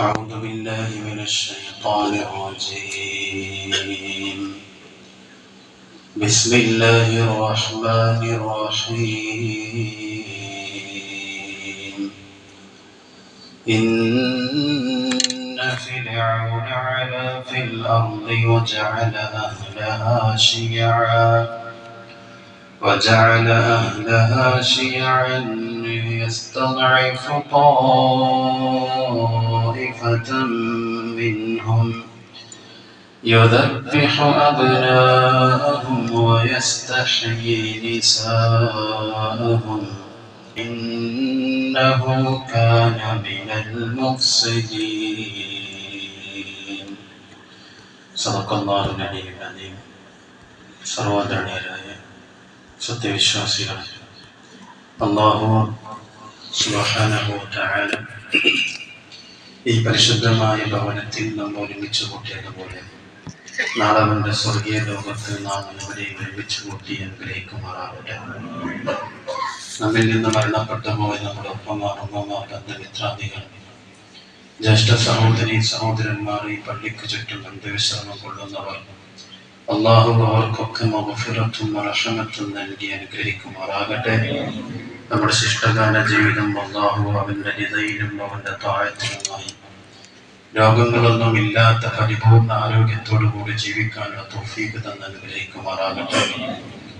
أعوذ بالله من الشيطان الرجيم. بسم الله الرحمن الرحيم. إن فرعون علا في الأرض وجعل أهلها شيعا. وجعل أهلها شيعا يستضعف طائفة منهم يذبح أبناءهم ويستحيي نساءهم إنه كان من المفسدين صدق الله العلي العظيم സർവധനീയരായ സത്യവിശ്വാസികളെ അള്ളാഹു സുബഹാനഹുല ഈ പരിശുദ്ധമായ ഭവനത്തിൽ നാം ഒരുമിച്ച് കൂട്ടിയതുപോലെ നമ്മുടെ സ്വർഗീയ ലോകത്ത് നാം എവരെയും ഒരുമിച്ച് കൂട്ടി അനുഗ്രഹിക്കുമാറാവട്ടെ. നമ്മിൽ നിന്ന് മരണപ്പെട്ട പോലെ നമ്മുടെ ഒപ്പമാർ അമ്മമാർ ബന്ധമിത്രാദികൾ ജ്യേഷ്ഠ സഹോദരി സഹോദരന്മാർ ഈ പള്ളിക്ക് ചുറ്റും ബന്ധവിശ്രമം കൊള്ളുന്നവർ അള്ളാഹു അവർക്കൊക്കെ മഹഫിറത്തും റഷമത്തും നൽകി അനുഗ്രഹിക്കുമാറാകട്ടെ. നമ്മുടെ ശിഷ്ടകാല ജീവിതം അള്ളാഹു അവന്റെ നിതയിലും അവന്റെ താഴത്തിലുമായി രോഗങ്ങളൊന്നും ഇല്ലാത്ത പരിപൂർണ ആരോഗ്യത്തോടു കൂടി ജീവിക്കാനുള്ള തോഫീക്ക് തന്ന അനുഗ്രഹിക്കുമാറാകട്ടെ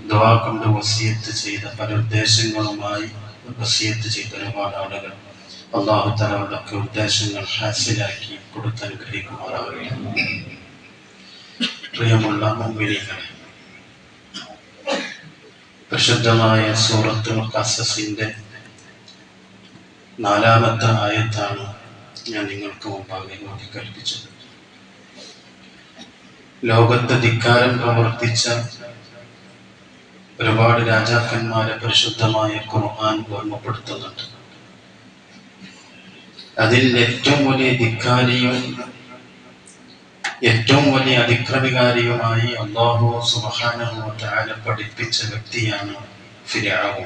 ദ്വാ കൊണ്ട് വസിയത്ത് ചെയ്ത പല ഉദ്ദേശങ്ങളുമായി വസിയത്ത് ചെയ്ത ഒരുപാട് ആളുകൾ അള്ളാഹു തലവരുടെ ഉദ്ദേശങ്ങൾ ഹാസിലാക്കി കൊടുത്ത് അനുഗ്രഹിക്കുമാറാകട്ടെ. പ്രിയമുള്ള മുമ്പിലികളെ പ്രസിദ്ധമായ സൂറത്തുൽ കസസിന്റെ നാലാമത്തെ ആയത്താണ് ഞാൻ നിങ്ങൾക്ക് മുമ്പാകെ നോക്കി കൽപ്പിച്ചത് ലോകത്ത് ധിക്കാരം പ്രവർത്തിച്ച ഒരുപാട് രാജാക്കന്മാരെ പരിശുദ്ധമായ ഖുർആൻ ഓർമ്മപ്പെടുത്തുന്നുണ്ട്. അതിൽ ഏറ്റവും വലിയ ധിക്കാരിയും ഏറ്റവും വലിയ അതിക്രമികാരിയുമായി അള്ളാഹു സുബഹാനഹു പഠിപ്പിച്ച വ്യക്തിയാണ് ഫിരാവു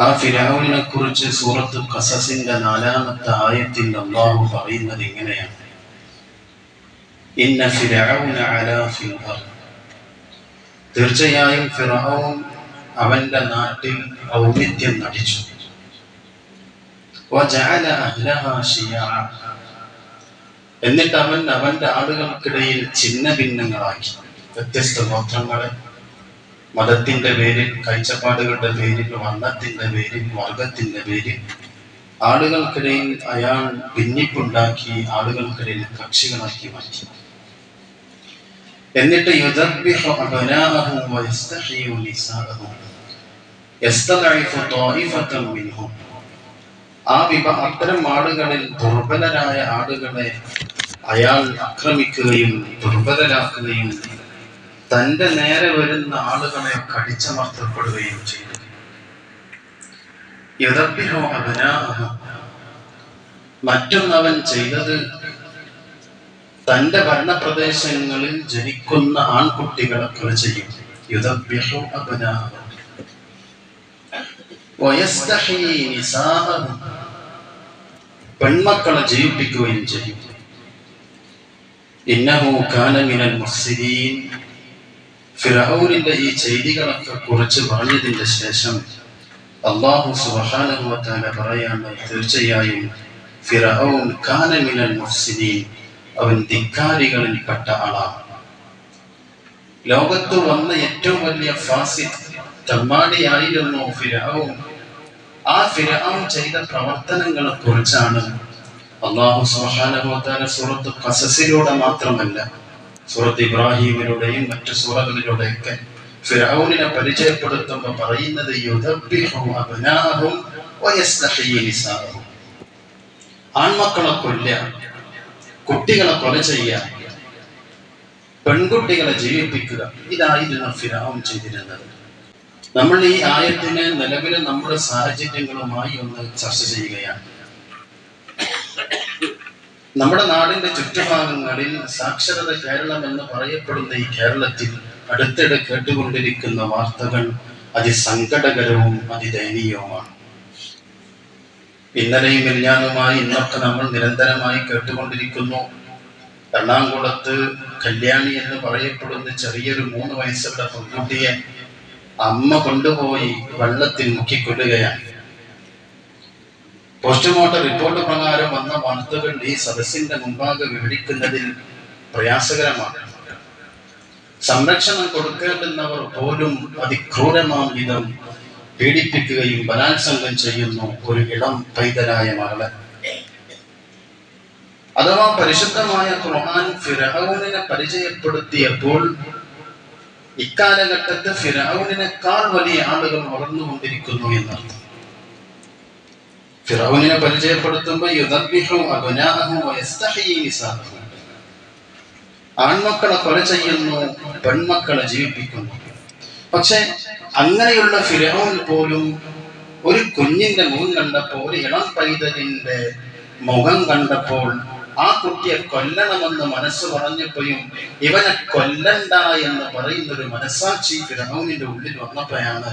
ആ ഫിരാവുനെ കുറിച്ച് സൂറത്ത് കസസിന്റെ നാലാമത്തെ ആയത്തിൽ അള്ളാഹു പറയുന്നത് ഇങ്ങനെയാണ്. ഇന്ന ഫിരാവിന് അലാ തീർച്ചയായും ഫിറാവു അവന്റെ നാട്ടിൽ ഔന്നിത്യം നടിച്ചു. എന്നിട്ട് അവൻ അവന്റെ ആളുകൾക്കിടയിൽ ചിഹ്ന ഭിന്നങ്ങളാക്കി വ്യത്യസ്ത ഗോത്രങ്ങളെ. മതത്തിന്റെ പേരിൽ കാഴ്ചപ്പാടുകളുടെ പേരിൽ വർണത്തിന്റെ പേരിൽ വർഗത്തിന്റെ പേരിൽ. ആളുകൾക്കിടയിൽ അയാൾ ഭിന്നിപ്പുണ്ടാക്കി ആളുകൾക്കിടയിൽ കക്ഷികളാക്കി മാറ്റി. എന്നിട്ട് മിൻഹും. ആ വിഭ അത്തരം ആടുകളിൽ ദുർബലരായ ആടുകളെ അയാൾ ആക്രമിക്കുകയും ദുർബലരാക്കുകയും തന്റെ നേരെ വരുന്ന ആളുകളെ കടിച്ചമർത്തപ്പെടുകയും ചെയ്തു. യഥപ്പിഹോ അവനാഹ മറ്റൊന്നവൻ ചെയ്തത് തന്റെ ഭരണപ്രദേശങ്ങളിൽ ജനിക്കുന്ന ആൺകുട്ടികളെ കൊല ചെയ്യും യുദ്ധഭ്യഹോ അഭിനാഹ പെൺമക്കളെ ജയിപ്പിക്കുകയും ചെയ്യും. ഇന്നഹു ഫിറൌനിന്റെ ഈ ചെയ്തികളൊക്കെ കുറിച്ച് പറഞ്ഞതിന്റെ ശേഷം അള്ളാഹു സുഹാനുഭവത്താല പറയാണ് തീർച്ചയായും ഫിറൌൻ കാനമിനൽ മുസ്സിദീൻ അവൻ ധിക്കാരികളിൽ പെട്ട ആളാണ്. ലോകത്ത് വന്ന ഏറ്റവും വലിയ ഫാസിദ് തമ്മാടിയായിരുന്നു ഫിറൌൻ ആ ഫിറഔൻ ചെയ്ത പ്രവർത്തനങ്ങളെ കുറിച്ചാണ് അള്ളാഹു സുഹാനുഭവത്താല സൂറത്ത് ഖസസിലൂടെ മാത്രമല്ല സൂറത്ത് ഇബ്രാഹിമിലൂടെയും മറ്റു സൂറകളിലൂടെയൊക്കെ ഫിറൌനിനെ പരിചയപ്പെടുത്തുമ്പോൾ പറയുന്നത് ആൺമക്കളെ കൊല്ല കുട്ടികളെ കൊല ചെയ്യുക പെൺകുട്ടികളെ ജീവിപ്പിക്കുക. ഇതായിരുന്നു ഫിറാവും ചെയ്തിരുന്നത്. നമ്മൾ ഈ ആയത്തിനെ നിലവിലെ നമ്മുടെ സാഹചര്യങ്ങളുമായി ഒന്ന് ചർച്ച ചെയ്യുകയാണ്. നമ്മുടെ നാടിന്റെ ചുറ്റുഭാഗങ്ങളിൽ സാക്ഷരത കേരളം എന്ന് പറയപ്പെടുന്ന ഈ കേരളത്തിൽ അടുത്തിടെ കേട്ടുകൊണ്ടിരിക്കുന്ന വാർത്തകൾ അതിസങ്കടകരവും അതിദയനീയവുമാണ്. ഇന്നലെയും മില്ലാനുമായി ഇന്നൊക്കെ നമ്മൾ നിരന്തരമായി കേട്ടുകൊണ്ടിരിക്കുന്നു. എറണാകുളത്ത് കല്യാണി എന്ന് പറയപ്പെടുന്ന ചെറിയൊരു മൂന്ന് വയസ്സുള്ള പെൺകുട്ടിയെ അമ്മ കൊണ്ടുപോയി വെള്ളത്തിൽ മുക്കിക്കൊല്ലുകയാണ്. പോസ്റ്റ്മോർട്ടം റിപ്പോർട്ട് പ്രകാരം വന്ന വാർത്തകൾ ഈ സദസ്സിന്റെ മുമ്പാകെ വിവരിക്കുന്നതിൽ പ്രയാസകരമാണ്. സംരക്ഷണം കൊടുക്കേണ്ടുന്നവർ പോലും അതിക്രൂരമാം വിധം പീഡിപ്പിക്കുകയും ബലാത്സംഗം ചെയ്യുന്നു ഒരു ഇളം പൈതലായ മകളെ. അഥവാ പരിശുദ്ധമായ ഖുർആൻ ഫിറഹോനെ പരിചയപ്പെടുത്തിയപ്പോൾ ഇക്കാലഘട്ടത്ത് ഫിറൌനിനേക്കാൾ വലിയ ആളുകൾ വളർന്നുകൊണ്ടിരിക്കുന്നു എന്നാണ്. ഫിറൌനിനെ പരിചയപ്പെടുത്തുമ്പോൾ വയസ്തഹയി നിസാഅഹു ആൺമക്കളെ കൊല ചെയ്യുന്നു പെൺമക്കളെ ജീവിപ്പിക്കുന്നു. പക്ഷെ അങ്ങനെയുള്ള ഫിറൌൻ പോലും ഒരു കുഞ്ഞിന്റെ മുഖം കണ്ടപ്പോൾ ഇളം പൈതലിന്റെ മുഖം കണ്ടപ്പോൾ ആ കുട്ടിയെ കൊല്ലണമെന്ന് മനസ്സ് പറഞ്ഞപ്പോഴും ഇവനെ കൊല്ലണ്ട എന്ന് പറയുന്ന ഒരു മനസ്സാക്ഷി ഫിറൌനിന്റെ ഉള്ളിൽ വന്നപ്പോഴാണ്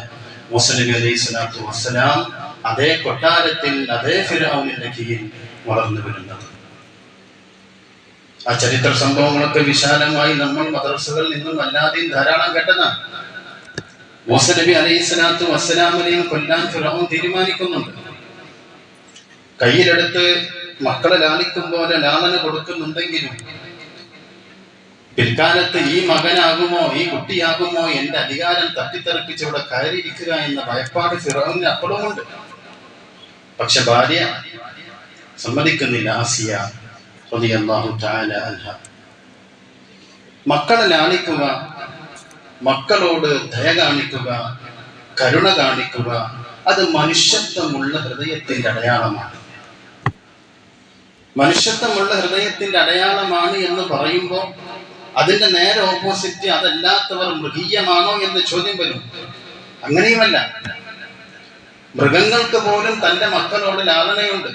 മുസ്ലിം അലൈഹി സ്വലാത്തു വസ്സലാം അതേ കൊട്ടാരത്തിൽ അതേ ഫിറൌനിന്റെ കീഴിൽ വളർന്നു വരുന്നത്. ആ ചരിത്ര സംഭവങ്ങളൊക്കെ വിശാലമായി നമ്മൾ മദ്രസകളിൽ നിന്നും അല്ലാതെയും ധാരാളം കേട്ടതാണ് മൂസ അലൈഹി സ്വലാത്തു വസ്സലാമിനെയും കൊല്ലാൻ ഫിറോൻ തീരുമാനിക്കുന്നുണ്ട്. കയ്യിലെടുത്ത് മക്കളെ ലാളിക്കും പോലെ ലാളന കൊടുക്കുന്നുണ്ടെങ്കിലും പിൽക്കാലത്ത് ഈ മകനാകുമോ ഈ കുട്ടിയാകുമോ എന്റെ അധികാരം തട്ടിത്തെറിപ്പിച്ച് ഇവിടെ കയറിയിരിക്കുക എന്ന ഭയപ്പാട് ഫിറോവിന് അപ്പോഴുമുണ്ട് പക്ഷെ ഭാര്യ സമ്മതിക്കുന്നില്ല ആസിയ തആല മക്കളെ ലാളിക്കുക മക്കളോട് ദയ കാണിക്കുക കരുണ കാണിക്കുക അത് മനുഷ്യത്വമുള്ള ഹൃദയത്തിന്റെ അടയാളമാണ്. മനുഷ്യത്വമുള്ള ഹൃദയത്തിന്റെ അടയാളമാണ് എന്ന് പറയുമ്പോൾ അതിന്റെ നേരെ ഓപ്പോസിറ്റ് അതല്ലാത്തവർ മൃഗീയമാണോ എന്ന് ചോദ്യം വരും. അങ്ങനെയുമല്ല. മൃഗങ്ങൾക്ക് പോലും തന്റെ മക്കളോട് ലാളനയുണ്ട്.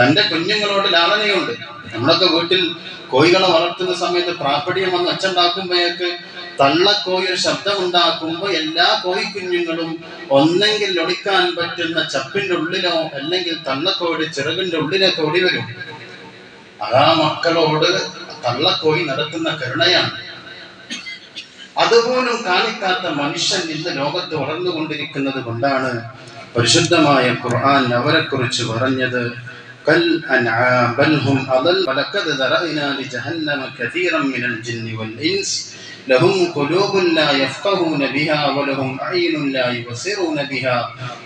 തന്റെ കുഞ്ഞുങ്ങളോട് ലാളനയുണ്ട്. നമ്മളൊക്കെ വീട്ടിൽ കോഴികളെ വളർത്തുന്ന സമയത്ത് പ്രാപ്പടിയം വന്ന് ഒച്ചുണ്ടാക്കുമ്പോഴേക്ക് തള്ളക്കോയി ഒരു ശബ്ദം ഉണ്ടാക്കുമ്പോൾ എല്ലാ കോഴിക്കുഞ്ഞുങ്ങളും ഒന്നെങ്കിൽ ഒടിക്കാൻ പറ്റുന്ന ചപ്പിന്റെ ഉള്ളിലോ അല്ലെങ്കിൽ തള്ളക്കോയുടെ ചിറകിന്റെ ഉള്ളിലേക്ക് ഓടി വരും. അതാ മക്കളോട് തള്ളക്കോയി നടത്തുന്ന കരുണയാണ്. അതുപോലും കാണിക്കാത്ത മനുഷ്യൻ ഇന്ന് ലോകത്ത് വളർന്നുകൊണ്ടിരിക്കുന്നത് കൊണ്ടാണ് പരിശുദ്ധമായ ഖുർആൻ അവരെക്കുറിച്ച് പറഞ്ഞത്. ബൽ ഹും അദൽ വലഖദ് ദറഅനാ ലജഹന്നമ കതീറൻ മിനൽ ജിന്നി വൽ ഇൻസ് ലഹും ഖുലൂബുൻ ലാ യഫ്ഖഹൂന ബിഹാ വലഹും അയ്നുൻ ലാ യുബസിറൂന ബിഹാ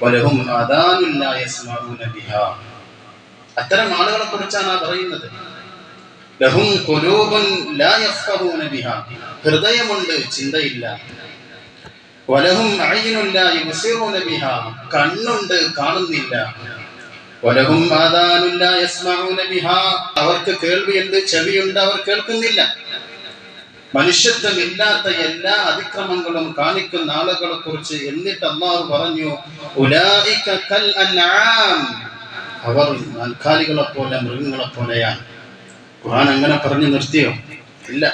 വലഹും ആദാനുൻ ലാ യസ്മഊന ബിഹാ അത്തരം ആളുകളെ കുറിച്ചാണ് പറയുന്നത് ലഹും ഖുലൂബുൻ ലാ യഫ്ഖഹൂന ബിഹാ. ഹൃദയമുണ്ട് ചിന്തയില്ല. വലഹും അയ്നുൻ ലാ യുബസിറൂന ബിഹാ. കണ്ണുണ്ട് കാണുന്നില്ല. അവർക്ക് കേൾവി കേൾവിയുണ്ട് ചെവിയുണ്ട് അവർ കേൾക്കുന്നില്ല. മനുഷ്യത്വമില്ലാത്ത എല്ലാ അതിക്രമങ്ങളും കാണിക്കുന്ന ആളുകളെ കുറിച്ച് എന്നിട്ട് അള്ളാഹു പറഞ്ഞു അവർ നാൽക്കാലികളെ പോലെ മൃഗങ്ങളെ പോലെയാണ് ഖുർആൻ അങ്ങനെ പറഞ്ഞു നിർത്തിയോ? ഇല്ല.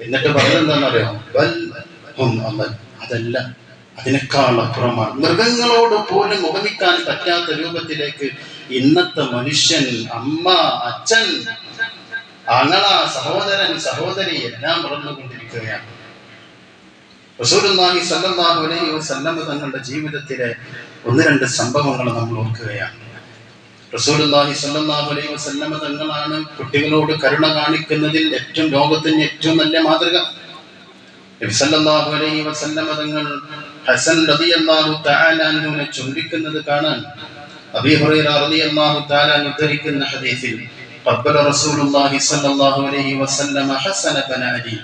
എന്നിട്ട് പറഞ്ഞെന്താണെന്നറിയോ അതല്ല. അതിനേക്കാൾ അപ്പുറമാണ് മൃഗങ്ങളോട് പോലും ഉപമിക്കാൻ പറ്റാത്ത രൂപത്തിലേക്ക് ഇന്നത്തെ മനുഷ്യൻ അമ്മ അച്ഛൻ അങ്ങള സഹോദരൻ സഹോദരി എല്ലാം വളർന്നുകൊണ്ടിരിക്കുകയാണ്. റസൂലുള്ളാഹി സല്ലല്ലാഹു അലൈഹി വസല്ലം തങ്ങളുടെ ജീവിതത്തിലെ ഒന്ന് രണ്ട് സംഭവങ്ങൾ നമ്മൾ ഓർക്കുകയാണ്. റസൂലുള്ളാഹി സല്ലല്ലാഹു അലൈഹി വസല്ലം തങ്ങളാണ് കുട്ടികളോട് കരുണ കാണിക്കുന്നതിൽ ഏറ്റവും ലോകത്തിന് ഏറ്റവും നല്ല മാതൃക. നബി സല്ലല്ലാഹു അലൈഹി തങ്ങൾ ഹസൻ റളിയല്ലാഹു തആല അൻഹുവിനെ ചുംബിക്കുന്നത് കാണാൻ അബീ ഹുറൈറ റളിയല്ലാഹു തആല ഉദ്ധരിക്കുന്ന ഹദീസിൽ قبل رسول الله صلى الله عليه وسلم حسن بن علي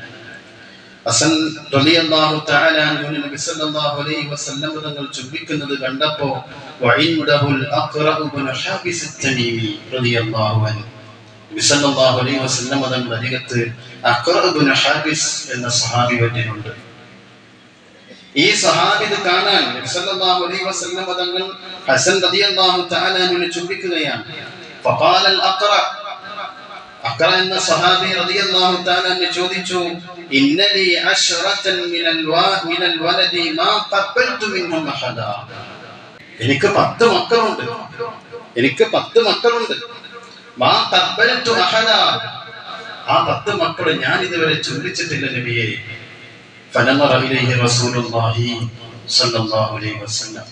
ഹസൻ റളിയല്ലാഹു തആല അൻഹു നബി സല്ലല്ലാഹു അലൈഹി വസല്ലം തങ്ങൾ ചുംബിക്കുന്നത് കണ്ടപ്പോൾ വഇൻദഹുൽ അഖറ ഇബ്നു ഹാബിസ് അത്തമീമി റളിയല്ലാഹു അൻഹു നബി സല്ലല്ലാഹു അലൈഹി വസല്ലം തങ്ങൾ അരികത്ത് അഖറ ഇബ്നു ഹാബിസ് എന്ന സഹാബി വന്നിട്ടുണ്ട് ഈ സഹാബി ഇത് കാണാൻ സല്ലല്ലാഹു അലൈഹി വസല്ലം തങ്ങൾ ഹസൻ റളിയല്ലാഹു തആല അൻഹുവിനെ ചുംബിക്കുകയാണ് ഫഖാല അൽ അഖറ. അഖറ എന്ന സഹാബി റളിയല്ലാഹു തആല അൻഹു ചോദിച്ചു ഇന്നലി അശ്റതൻ മിനൽ വാ മിനൽ വലദി മാ ഖബൽതു മിൻഹു മഹദ എനിക്ക് 10 മക്കളുണ്ട്. എനിക്ക് 10 മക്കളുണ്ട്. മാ ഖബൽതു മഹദ ആ 10 മക്കളെ ഞാൻ ഇതുവരെ ചുംബിച്ചിട്ടില്ല നബിയേ. ഫനമറ الله റസൂലുള്ളാഹി الله അലൈഹി വസല്ലം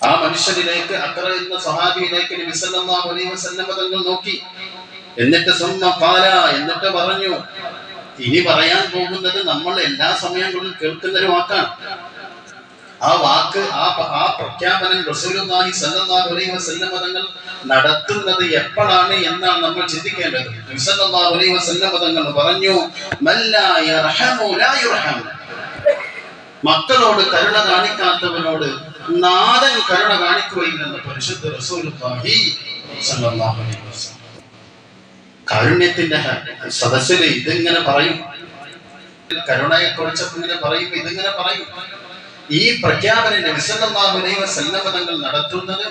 ആ മനുഷ്യനിലേക്ക് അക്കറ എന്ന സഹാബിയിലേക്ക് നബി സല്ലല്ലാഹു അലൈഹി വസല്ലം തങ്ങൾ നോക്കി. എന്നിട്ട് സുമ്മ ഖാല എന്നിട്ട് പറഞ്ഞു ഇനി പറയാൻ പോകുന്നത് നമ്മൾ എല്ലാ സമയങ്ങളിലും കേൾക്കുന്ന ഒരു വാക്കാണ്. ആ വാക്ക് ആ ആ പ്രഖ്യാപനം റസൂലുള്ളാഹി സല്ലല്ലാഹു അലൈഹി വസല്ലം തങ്ങൾ നടത്തുന്നത് എപ്പോഴാണ് എന്നാണ് നമ്മൾ ചിന്തിക്കേണ്ടത്. തങ്ങൾ പറഞ്ഞു മക്കളോട് കരുണ കാണിക്കാത്തവനോട് നാഥൻ കരുണ കാണിക്കുകയില്ലെന്ന് പരിശുദ്ധ കാരുണ്യത്തിന്റെ സദസ്സിൽ ഇതിങ്ങനെ പറയും. കരുണയെ കുറിച്ചൊക്കെ ഇങ്ങനെ പറയും ഇതിങ്ങനെ പറയും. ഈ പ്രഖ്യാപനം തങ്ങൾ നടത്തുന്നത്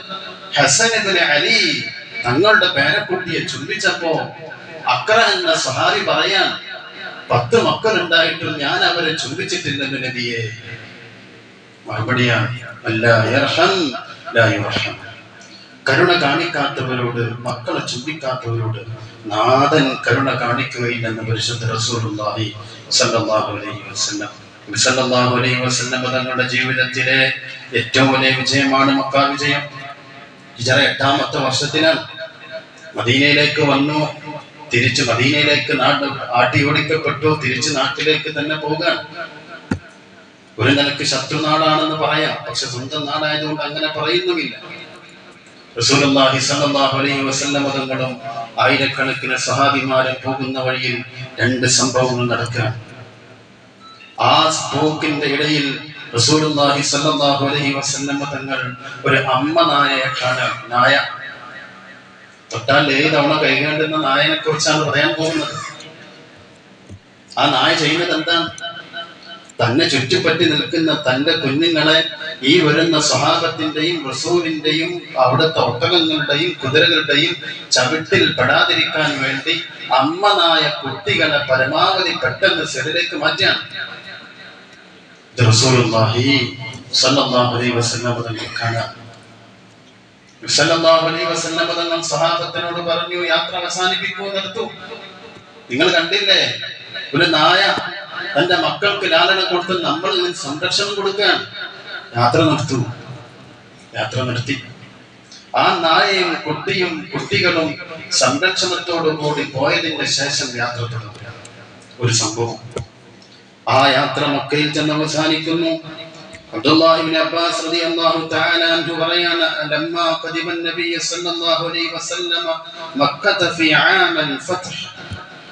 ഹസൻ അലി തങ്ങളുടെ പേരക്കുട്ടിയെ ചുംബിച്ചപ്പോ അക്ര എന്ന സഹാരി പറയാൻ പത്ത് മക്കളുണ്ടായിട്ടും ഞാൻ അവരെ ചുംബിച്ചിട്ടില്ലെന്ന് നബിയെ. മറുപടിയാണ് കരുണ കാണിക്കാത്തവരോട് മക്കളെ ചുംബിക്കാത്തവരോട് നാഥൻ കരുണ കാണിക്കുകയില്ലെന്ന് പരിശുദ്ധ റസൂലുള്ളാഹി സല്ലല്ലാഹു അലൈഹി വസല്ലം അലൈഹി തങ്ങളുടെ ജീവിതത്തിലെ ഏറ്റവും വലിയ വിജയമാണ് മക്ക വിജയം. ഹിജറ എട്ടാമത്തെ വർഷത്തിലാണ് മദീനയിലേക്ക് വന്നു. തിരിച്ച് മദീനയിലേക്ക് നാട് ആട്ടി ഓടിക്കപ്പെട്ടു. തിരിച്ച് നാട്ടിലേക്ക് തന്നെ പോകാൻ. ഒരു നിലയ്ക്ക് ശത്രുനാടാണെന്ന് പറയാം. പക്ഷെ സ്വന്തം നാടായതുകൊണ്ട് അങ്ങനെ പറയുന്നുമില്ല. റസൂലുള്ളാഹി അലൈഹി ആയിരക്കണക്കിന് സഹാബിമാരെ പോകുന്ന വഴിയിൽ രണ്ട് സംഭവങ്ങൾ നടക്കുകയാണ്. ആ പോക്കിന്റെ ഇടയിൽ റസൂലുള്ളാഹി സ്വല്ലല്ലാഹു അലൈഹി വസല്ലം തങ്ങൾ ഒരു അമ്മ നായയെ കാണാൻ നായ. തൊട്ടാൽ ഏതവണ കൈകേണ്ടുന്ന നായനെ കുറിച്ചാണ് പറയാൻ പോകുന്നത്. ആ നായ ചെയ്യുന്നത് എന്താണ് തന്നെ ചുറ്റിപ്പറ്റി നിൽക്കുന്ന തന്റെ കുഞ്ഞുങ്ങളെ ഈ വരുന്ന സ്വഭാവത്തിന്റെയും റസൂലിന്റെയും അവിടുത്തെ ഒട്ടകങ്ങളുടെയും കുതിരകളുടെയും ചവിട്ടിൽ പെടാതിരിക്കാൻ വേണ്ടി അമ്മനായ കുട്ടികളെ പരമാവധി പെട്ടെന്ന് സെറിലേക്ക് മാറ്റാൻ ഇത് റസൂലുള്ളാഹി അലൈഹി വസല്ലം അലൈഹി വസല്ലം സഹാബത്തിനോട് പറഞ്ഞു യാത്ര അവസാനിപ്പിക്കൂ നിർത്തു നിങ്ങൾ കണ്ടില്ലേ? ഒരു നായ തന്റെ മക്കൾക്ക് ലാലനം കൊടുത്ത് നമ്മൾ ഇതിന് സംരക്ഷണം കൊടുക്കാൻ യാത്ര നിർത്തു യാത്ര നിർത്തി ആ നായയും കുട്ടിയും കുട്ടികളും സംരക്ഷണത്തോടു കൂടി പോയതിന്റെ ശേഷം യാത്ര തുടങ്ങുക. ഒരു സംഭവം. ആ യാത്ര മക്കയിൽ ചെന്ന് അവസാനിക്കുന്നു. അബ്ദുല്ലാഹിബ്നു അബ്ബാസ് റളിയല്ലാഹു തആല അൻഹു പറയാണ് ലമ്മ സല്ലല്ലാഹു അലൈഹി വസല്ലമ മക്കത ഫി ആമൽ ഫത്ഹ്.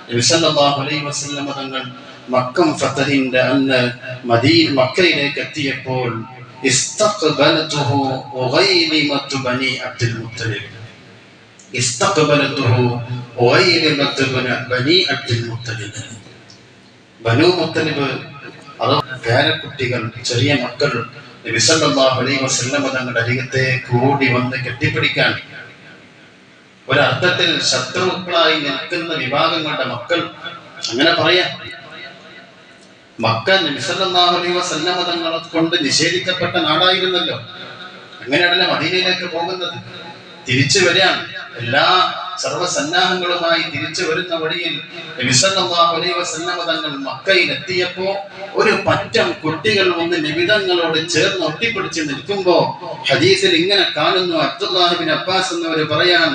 നബി അലൈഹി വസല്ലമ തങ്ങൾ മക്കം ഫതഹിന്റെ അന്ന് മദീന മക്കയിലേക്ക് എത്തിയപ്പോൾ ഇസ്തഖ്ബലതുഹു ഉഗൈലിമതു ബനി അബ്ദുൽ മുത്തലിബ്. ഇസ്തഖ്ബലതുഹു ഉഗൈലിമതു ബനി അബ്ദുൽ മുത്തലിബ്. ബനു മുത്തലിബ് അത് പേരക്കുട്ടികൾ ചെറിയ മക്കൾ നബി സല്ലല്ലാഹു അലൈഹി വസല്ലം തങ്ങളുടെ അരികത്തെ കൂടി വന്ന് കെട്ടിപ്പിടിക്കാൻ. ഒരർത്ഥത്തിൽ ശത്രുക്കളായി നിൽക്കുന്ന വിഭാഗങ്ങളുടെ മക്കൾ. അങ്ങനെ പറയാം. മക്ക വസല്ലമ തങ്ങളെ കൊണ്ട് നിഷേധിക്കപ്പെട്ട നാടായിരുന്നല്ലോ. അങ്ങനെയാണല്ലോ മദീനയിലേക്ക് പോകുന്നത്. തിരിച്ചു വരാൻ എല്ലാ സർവസന്നാഹങ്ങളുമായി തിരിച്ചു വരുന്ന വഴിയിൽ തങ്ങൾ മക്കയിലെത്തിയപ്പോ ഒരു പറ്റം കുട്ടികൾ വന്ന് നിമിതങ്ങളോട് ചേർന്ന് ഒട്ടിപ്പിടിച്ച് നിൽക്കുമ്പോ ഹദീസിൽ ഇങ്ങനെ കാണുന്നു. അബ്ദുല്ലാഹിബിൻ അബ്ബാസ് എന്നവർ പറയാൻ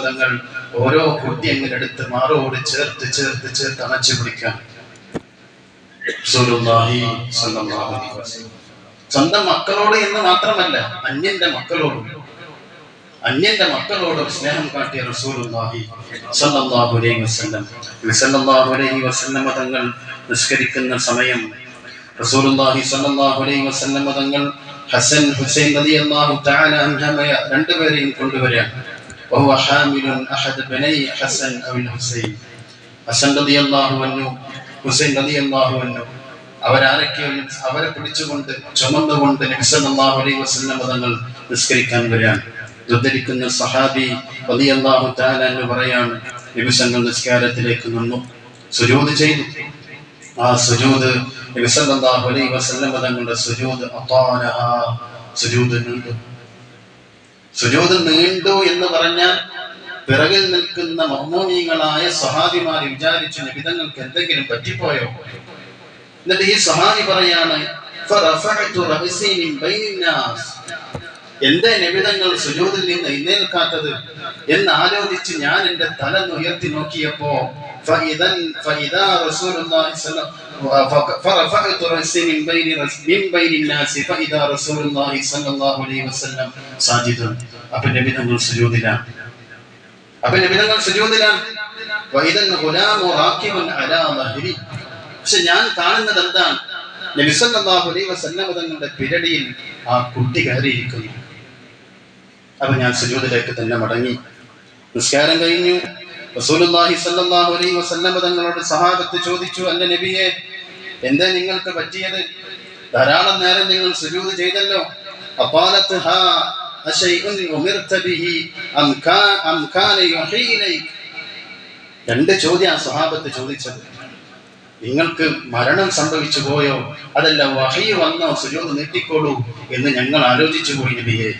തങ്ങൾ ഓരോ കുട്ടി അങ്ങനെ എടുത്ത് മാറോട് ചേർത്ത് ചേർത്ത് ചേർത്ത് അണച്ചു പിടിക്കാം സ്വന്തം മക്കളോട് എന്ന് മാത്രമല്ല അന്യന്റെ മക്കളോടും അന്യന്റെ മക്കളോട് സ്നേഹം കാട്ടിയ റസൂലുള്ളാഹി സ്വല്ലല്ലാഹു അലൈഹി വസല്ലം നബി സല്ലല്ലാഹു അലൈഹി വസല്ലം തങ്ങൾ നിസ്കരിക്കുന്ന സമയം റസൂലുള്ളാഹി സ്വല്ലല്ലാഹു അലൈഹി വസല്ലം തങ്ങൾ ഹസൻ ഹുസൈൻ റളിയല്ലാഹു തആല അൻഹമയ രണ്ടുപേരെയും കൊണ്ടുവരാൻ وهو حامل أحد بني حسن أو الحسين ഹസൻ റളിയല്ലാഹു അൻഹു ഹുസൈൻ റളിയല്ലാഹു അള്ളാഹുവിനും അവരാരൊക്കെയും അവരെ പിടിച്ചുകൊണ്ട് ചുമന്നുകൊണ്ട് നബി അള്ളാഹു അലൈഹി വസല്ലം തങ്ങൾ നിസ്കരിക്കാൻ വരാൻ ഉദ്ധരിക്കുന്ന സഹാബി റളിയല്ലാഹു താല എന്ന് പറയാണ് നിമിഷങ്ങൾ നിസ്കാരത്തിലേക്ക് നിന്നു. സുജൂദ് ചെയ്തു. ആ സുജൂദ് നബി സല്ലല്ലാഹു അലൈഹി വസല്ലം തങ്ങളുടെ അത്താനഹ സുജൂദ് നീണ്ടു. സുജൂദ് നീണ്ടു എന്ന് പറഞ്ഞാൽ പിറകിൽ നിൽക്കുന്ന മമ്മൂമിയങ്ങളായ സഹാബിമാർ വിചാരിച്ച നിബിതങ്ങൾക്ക് എന്തെങ്കിലും പറ്റിപ്പോയോ? എന്നിട്ട് ഈ സഹാബി പറയാണ് എന്റെ നിബിതങ്ങൾ സുജോതിൽ നിന്ന് എഴുന്നേൽക്കാത്തത് എന്ന് ആലോചിച്ച് ഞാൻ എന്റെ തല ഉയർത്തി നോക്കിയപ്പോ അപ്പൊ നബിതങ്ങൾ സുജൂതിലാണ് അപ്പൊ നബി തങ്ങൾ സുജൂദിലാണ് അലാ പക്ഷെ ഞാൻ കാണുന്നത് എന്താണ്? നബി സല്ലല്ലാഹു അലൈഹി വസല്ലം തങ്ങളുടെ പിരടിയിൽ ആ കുട്ടി കയറിയിരിക്കുന്നു. അപ്പൊ ഞാൻ സുജൂദിലേക്ക് തന്നെ മടങ്ങി. നിസ്കാരം കഴിഞ്ഞു. റസൂലുള്ളാഹി സല്ലല്ലാഹു അലൈഹി വസല്ലമ തങ്ങളോട് സഹാബത്ത് ചോദിച്ചു അല്ല നബിയെ എന്താ നിങ്ങൾക്ക് പറ്റിയത്? ധാരാളം നേരം നിങ്ങൾ സുജൂദ് ചെയ്തല്ലോ. അപ്പാലത്ത് ഹാ അശൈഉൻ به ബിഹി അം കാ كان إليك. രണ്ട് ചോദ്യം ആ സഹാബത്ത് ചോദിച്ചത്. നിങ്ങൾക്ക് മരണം സംഭവിച്ചു പോയോ? അതല്ല വഹി വന്നോ? സുജൂദ് നീട്ടിക്കോളൂ എന്ന് ഞങ്ങൾ ആലോചിച്ചു പോയി നബിയെ.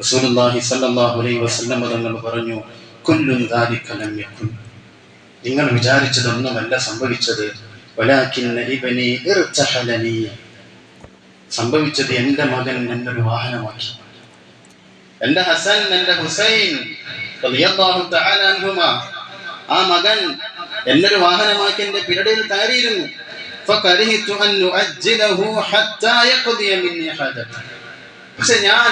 റസൂലുള്ളാഹി സല്ലല്ലാഹു അലൈഹി വസല്ലം തങ്ങൾ പറഞ്ഞു കുല്ലുൻ ദാലിക ലം യകുൻ. നിങ്ങൾ വിചാരിച്ചതൊന്നുമല്ല സംഭവിച്ചത്. വലാകിന്ന ഇബ്നി ഇർതഹലനി. സംഭവിച്ചത് എന്റെ മകൻ എന്നൊരു വാഹനമാക്കി. എന്റെ ഹസൻ എന്റെ ഹുസൈൻ ആ മകൻ എന്നൊരു വാഹനമാക്കി എന്റെ പിരടയിൽ താരിയിരുന്നു പക്ഷെ ഞാൻ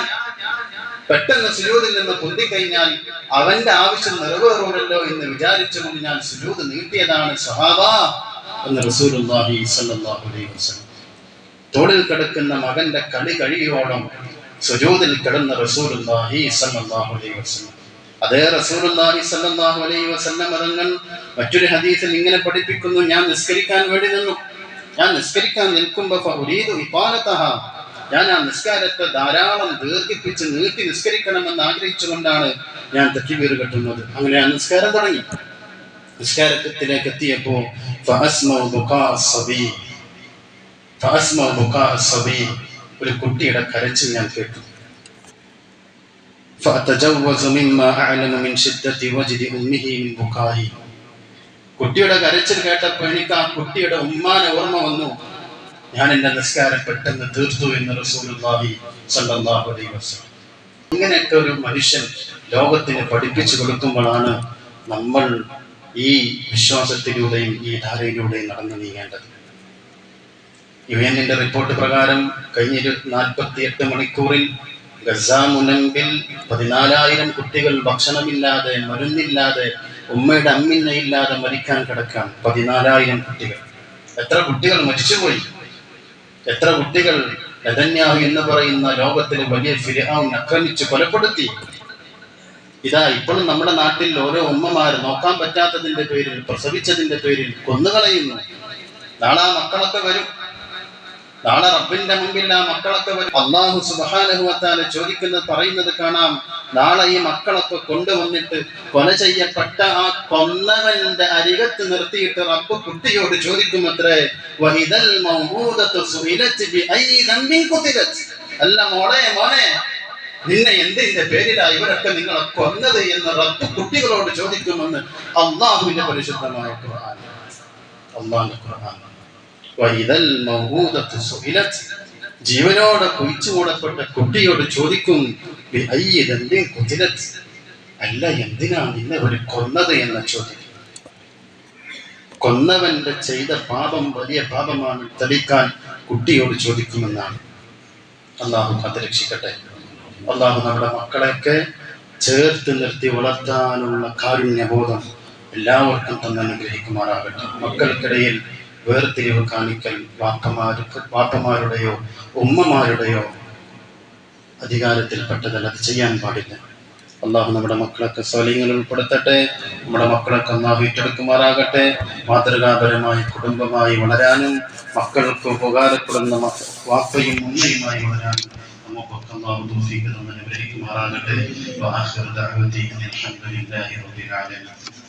പെട്ടെന്ന് സുജൂതിൽ നിന്ന് പൊന്തിക്കഴിഞ്ഞാൽ അവന്റെ ആവശ്യം നിറവേറുമല്ലോ എന്ന് വിചാരിച്ചുകൊണ്ട് ഞാൻ സുജൂത് നീട്ടിയതാണ് സഹാബ എന്ന് റസൂലുള്ളാഹി സ്വല്ലല്ലാഹു അലൈഹി വസല്ലം. തോളിൽ കിടക്കുന്ന മകന്റെ കളി കഴിയോളം സുജൂദിൽ കിടന്ന സല്ലല്ലാഹു അലൈഹി വസല്ലം. അതേ റസൂലുള്ളാഹി സല്ലല്ലാഹു അലൈഹി വസല്ലം മറ്റൊരു ഹദീസിൽ ഇങ്ങനെ പഠിപ്പിക്കുന്നു ഞാൻ നിസ്കരിക്കാൻ വേണ്ടി നിന്നു. ഞാൻ നിസ്കരിക്കാൻ നിൽക്കുമ്പോൾ ഞാൻ ആ നിസ്കാരത്തെ ധാരാളം ദീർഘിപ്പിച്ച് നീട്ടി നിസ്കരിക്കണമെന്ന് ആഗ്രഹിച്ചുകൊണ്ടാണ് ഞാൻ തെറ്റിവീർ കെട്ടുന്നത്. അങ്ങനെ ആ നിസ്കാരം തുടങ്ങി. നിസ്കാരത്തിലേക്ക് എത്തിയപ്പോ ഫഅസ്മഉ ബുഖാ സബീ. ഫഅസ്മഉ ബുഖാ അസ്സബി ഒരു കുട്ടിയുടെ കരച്ചിൽ ഞാൻ കേട്ടു فأتجوز مما أعلم من شدة وجد أمه من بكائه കുട്ടിയുടെ കരച്ചിൽ കേട്ടപ്പോൾ എനിക്ക് ആ കുട്ടിയുടെ ഉമ്മാനെ ഓർമ്മ വന്നു ഞാൻ എന്റെ നിസ്കാരം പെട്ടെന്ന് തീർത്തു എന്ന് റസൂലുള്ളാഹി സ്വല്ലല്ലാഹു അലൈഹി വസല്ലം ഇങ്ങനെയൊക്കെ ഒരു മനുഷ്യൻ ലോകത്തിന് പഠിപ്പിച്ചു കൊടുക്കുമ്പോഴാണ് നമ്മൾ ഈ വിശ്വാസത്തിലൂടെയും ഈ ധാരയിലൂടെയും നടന്നു നീങ്ങേണ്ടത് യു എന്നിന്റെ റിപ്പോർട്ട് പ്രകാരം കഴിഞ്ഞ നാൽപ്പത്തി എട്ട് മണിക്കൂറിൽ ഗസ മുനമ്പിൽ പതിനാലായിരം കുട്ടികൾ ഭക്ഷണമില്ലാതെ മരുന്നില്ലാതെ ഉമ്മയുടെ അമ്മിന്നയില്ലാതെ മരിക്കാൻ കിടക്കാൻ പതിനാലായിരം കുട്ടികൾ. എത്ര കുട്ടികൾ മരിച്ചുപോയി? എത്ര കുട്ടികൾ നെതന്യാഹു എന്ന് പറയുന്ന ലോകത്തിലെ വലിയ ഫിരിഹാൻ ആക്രമിച്ച് കൊലപ്പെടുത്തി? ഇതാ ഇപ്പോഴും നമ്മുടെ നാട്ടിൽ ഓരോ ഉമ്മമാർ നോക്കാൻ പറ്റാത്തതിന്റെ പേരിൽ പ്രസവിച്ചതിന്റെ പേരിൽ കൊന്നുകളയുന്നു. നാളെ ആ മക്കളൊക്കെ വരും. നാളെ റബ്ബിന്റെ മുമ്പിൽ ആ മക്കളൊക്കെ വരും. അള്ളാഹു സുബാനുഭവത്താൽ ചോദിക്കുന്നത് പറയുന്നത് കാണാം. നാളെ ഈ മക്കളൊക്കെ കൊണ്ടുവന്നിട്ട് കൊല ചെയ്യപ്പെട്ട ആ കൊന്നവന്റെ അരികത്ത് നിർത്തിയിട്ട് റബ്ബ് കുട്ടിയോട് ദംബിൻ ഖുതിലത് അല്ല മോളെ മോനെ നിന്നെ എന്തിന്റെ പേരിലാ ഇവരൊക്കെ നിങ്ങളെ കൊന്നത് എന്ന് റബ്ബ് കുട്ടികളോട് ചോദിക്കുമെന്ന് അള്ളാഹുവിന്റെ പരിശുദ്ധമായ ഖുർആൻ. അള്ളാഹിന്റെ ഖുർആൻ. ജീവനോടെ കുഴിച്ചു കൂടപ്പെട്ട കുട്ടിയോട് ചോദിക്കും അല്ല എന്തിനാണ് ഇന്ന് ഒരു കൊന്നത് എന്ന ചോദ്യം? കൊന്നവന്റെ ചെയ്ത പാപം വലിയ പാപമാണ് തെളിക്കാൻ കുട്ടിയോട് ചോദിക്കുമെന്നാണ്. അള്ളാഹു കാത്തുരക്ഷിക്കട്ടെ. അള്ളാഹു നമ്മുടെ മക്കളെയൊക്കെ ചേർത്ത് നിർത്തി വളർത്താനുള്ള കാരുണ്യബോധം എല്ലാവർക്കും തന്നെ അനുഗ്രഹിക്കുമാറാകട്ടെ. മക്കൾക്കിടയിൽ വേർതിരിവ് കാണിക്കൽ വാപ്പമാർക്ക് വാപ്പമാരുടെയോ ഉമ്മമാരുടെയോ അധികാരത്തിൽപ്പെട്ടതല്ല. അത് ചെയ്യാൻ പാടില്ല. അള്ളാഹു നമ്മുടെ മക്കളൊക്കെ സ്വലിങ്ങളിൽ ഉൾപ്പെടുത്തട്ടെ. നമ്മുടെ മക്കളൊക്കെ അള്ളാഹു ഏറ്റെടുക്കുമാറാകട്ടെ. മാതൃകാപരമായി കുടുംബമായി വളരാനും മക്കൾക്ക് ഉപകാരപ്പെടുന്ന വാപ്പയും ഉമ്മയുമായി വളരാനും നമുക്കൊക്കെ അള്ളാഹു തൗഫീഖ് തന്നെ അനുഗ്രഹിക്കുമാറാകട്ടെ. അനിൽ റബ്ബിൽ ആലമീൻ.